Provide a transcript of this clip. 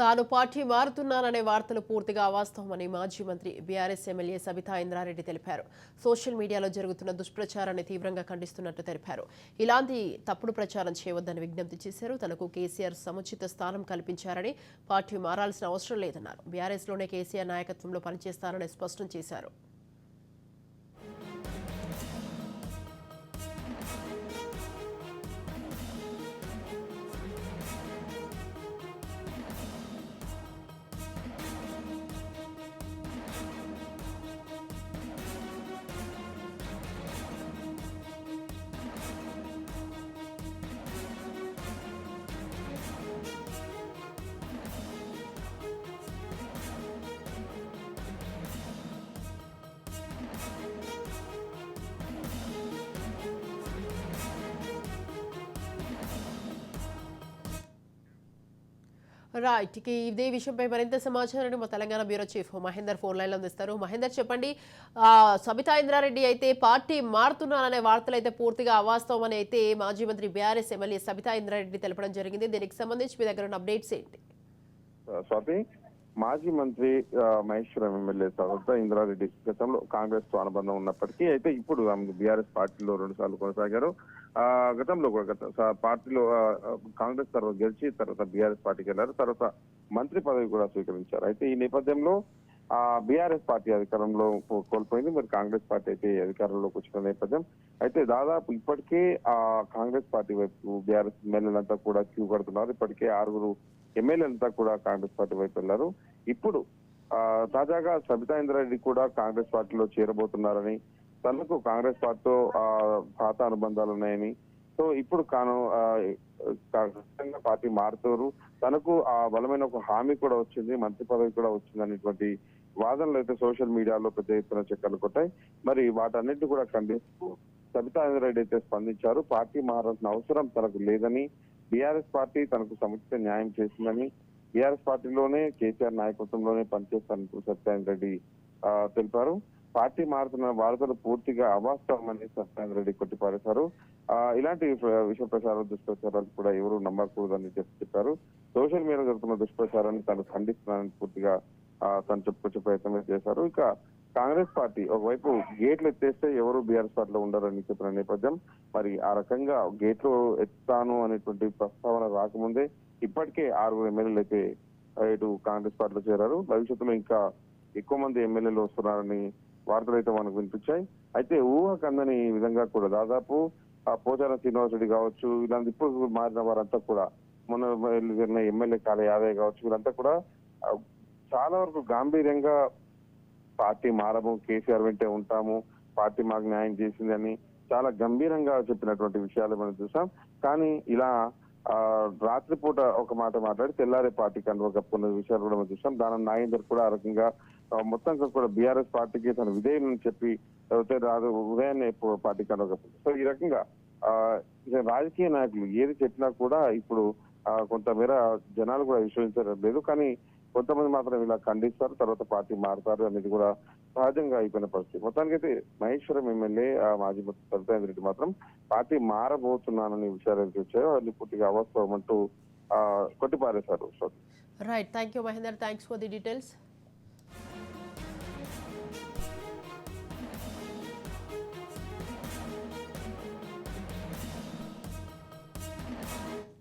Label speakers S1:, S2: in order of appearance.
S1: తాను పార్టీ మారుతున్నాననే వార్తలు పూర్తిగా అవాస్తవమని మాజీ మంత్రి బీఆర్ఎస్ ఎమ్మెల్యే సబితా ఇంద్రారెడ్డి తెలిపారు. సోషల్ మీడియాలో జరుగుతున్న దుష్ప్రచారాన్ని తీవ్రంగా ఖండిస్తున్నట్టు తెలిపారు. ఇలాంటి తప్పుడు ప్రచారం చేయవద్దని విజ్ఞప్తి చేశారు. తనకు కేసీఆర్ సముచిత స్థానం కల్పించారని పార్టీ మారాల్సిన అవసరం లేదన్నారు. బీఆర్ఎస్లోనే కేసీఆర్ నాయకత్వంలో పనిచేస్తారని స్పష్టం చేశారు. రైట్ ఇక ఇదే విషయంపై మరింత సమాచారాన్ని మా Telangana bureau chief Mahender phone లైన్లో అందిస్తారు. మహేందర్ చెప్పండి. సబితా ఇంద్రారెడ్డి అయితే పార్టీ మారుతున్నారనే వార్తలు అయితే పూర్తిగా అవాస్తవం అని అయితే మాజీ మంత్రి బీఆర్ఎస్ ఎమ్మెల్యే సబితా ఇంద్రారెడ్డి తెలపడం జరిగింది. దీనికి సంబంధించి మీ దగ్గర ఉన్న అప్డేట్స్ ఏంటి?
S2: స్వాతి మాజీ మంత్రి మహేశ్వరం ఎమ్మెల్యే తర్వాత ఇంద్రారెడ్డి గతంలో కాంగ్రెస్తో అనుబంధం ఉన్నప్పటికీ అయితే ఇప్పుడు ఆమె బీఆర్ఎస్ పార్టీలో రెండు సార్లు కొనసాగారు. ఆ గతంలో కూడా గత పార్టీలో కాంగ్రెస్ తర్వాత గెలిచి తర్వాత బీఆర్ఎస్ పార్టీకి వెళ్ళారు. తర్వాత మంత్రి పదవి కూడా స్వీకరించారు. అయితే ఈ నేపథ్యంలో ఆ బీఆర్ఎస్ పార్టీ అధికారంలో కో- కోల్పోయింది. మరి కాంగ్రెస్ పార్టీ అయితే అధికారంలోకి వచ్చిన నేపథ్యం. అయితే దాదాపు ఇప్పటికే ఆ కాంగ్రెస్ పార్టీ వైపు బీఆర్ఎస్ ఎమ్మెల్యేలంతా కూడా క్యూ కడుతున్నారు. ఇప్పటికే ఆరుగురు ఎమ్మెల్యేలంతా కూడా కాంగ్రెస్ పార్టీ వైపు వెళ్ళారు. ఇప్పుడు తాజాగా సబితా ఇంద్రారెడ్డి కూడా కాంగ్రెస్ పార్టీలో చేరబోతున్నారని తనకు కాంగ్రెస్ పార్టీతో ఆ, పాత అనుబంధాలు ఉన్నాయని. సో ఇప్పుడు కాను ఖచ్చితంగా పార్టీ మారుతారు. తనకు ఆ బలమైన ఒక హామీ కూడా వచ్చింది మంత్రి పదవి కూడా వచ్చింది అనేటువంటి వాదనలు అయితే సోషల్ మీడియాలో పెద్ద ఎత్తున చెక్కలు కొట్టాయి. మరి వాటన్నిటిని కూడా ఖండిస్తూ సబితా ఇంద్రారెడ్డి అయితే స్పందించారు. పార్టీ మారాల్సిన అవసరం తనకు లేదని బీఆర్ఎస్ పార్టీ తనకు సముచిత న్యాయం చేసిందని బీఆర్ఎస్ పార్టీలోనే కేసీఆర్ నాయకత్వంలోనే పనిచేస్తానంటూ సత్యానంద రెడ్డి తెలిపారు. పార్టీ మారుతున్న వార్తలు పూర్తిగా అవాస్తవమని సత్యానంద రెడ్డి కొట్టిపారేశారు. ఇలాంటి ప్ర- విష ప్రచారాలు దుష్ప్రచారాలు కూడా ఎవరు నమ్మకూడదని చెప్పి చెప్పారు. సోషల్ మీడియా జరుగుతున్న దుష్ప్రచారాన్ని తాను ఖండిస్తున్నానని పూర్తిగా తను చెప్పుకొచ్చే ప్రయత్నం చేశారు. ఇక కాంగ్రెస్ పార్టీ ఒకవైపు గేట్లు ఎత్తేస్తే ఎవరు బీఆర్ఎస్ పార్టీలో ఉండరని చెప్పిన నేపథ్యం మరి ఆ రకంగా గేట్లు ఎత్తాను అనేటువంటి ప్రస్తావన రాకముందే ఇప్పటికే ఆరుగురు ఎమ్మెల్యేలు అయితే ఇటు కాంగ్రెస్ పార్టీలో చేరారు. భవిష్యత్తులో ఇంకా ఎక్కువ మంది ఎమ్మెల్యేలు వస్తున్నారని వార్తలు అయితే మనకు వినిపించాయి. అయితే ఊహకందని విధంగా కూడా దాదాపు ఆ పోచారం శ్రీనివాస్ రెడ్డి కావచ్చు ఇలాంటి ఇప్పుడు మారిన వారంతా కూడా మొన్న జరిగిన ఎమ్మెల్యే కాలే యాదయ్య కావచ్చు వీళ్ళంతా కూడా చాలా వరకు గాంభీర్యంగా పార్టీ మారము కేసీఆర్ వెంటే ఉంటాము పార్టీ మాకు న్యాయం చేసిందని చాలా గంభీరంగా చెప్పినటువంటి విషయాలు మనం చూసాం. కానీ ఇలా రాత్రిపూట ఒక మాట మాట్లాడి తెల్లారే పార్టీ కనుక కప్పుకున్న విషయాలు కూడా మనం చూసాం. దాని నాగేందర్ కూడా ఆ రకంగా మొత్తం కూడా బీఆర్ఎస్ పార్టీకి తన విధేయం చెప్పి అయితే రాదు ఉదయాన్నే పార్టీ కనుక కప్పుకుంది. సో ఈ రకంగా ఆ, రాజకీయ నాయకులు ఏది చెప్పినా కూడా ఇప్పుడు కొంతమేర జనాలు కూడా విశ్వసించడం లేదు. కానీ కొంతమంది మాత్రం ఇలా ఖండిస్తారు తర్వాత పార్టీ మారుతారు అనేది కూడా సహజంగా అయిపోయిన పరిస్థితి. మొత్తానికైతే మహేశ్వరం ఎమ్మెల్యే ఆ, మాజీ మంత్రి సరితాంద్ర రెడ్డి మాత్రం పార్టీ మారబోతున్నానని విషయాలు ఏదైతే వచ్చాయో. అన్ని పూర్తిగా అవస్థం అంటూ కొట్టిపారేశారు.
S1: Right thank you Mahender. Thanks for the details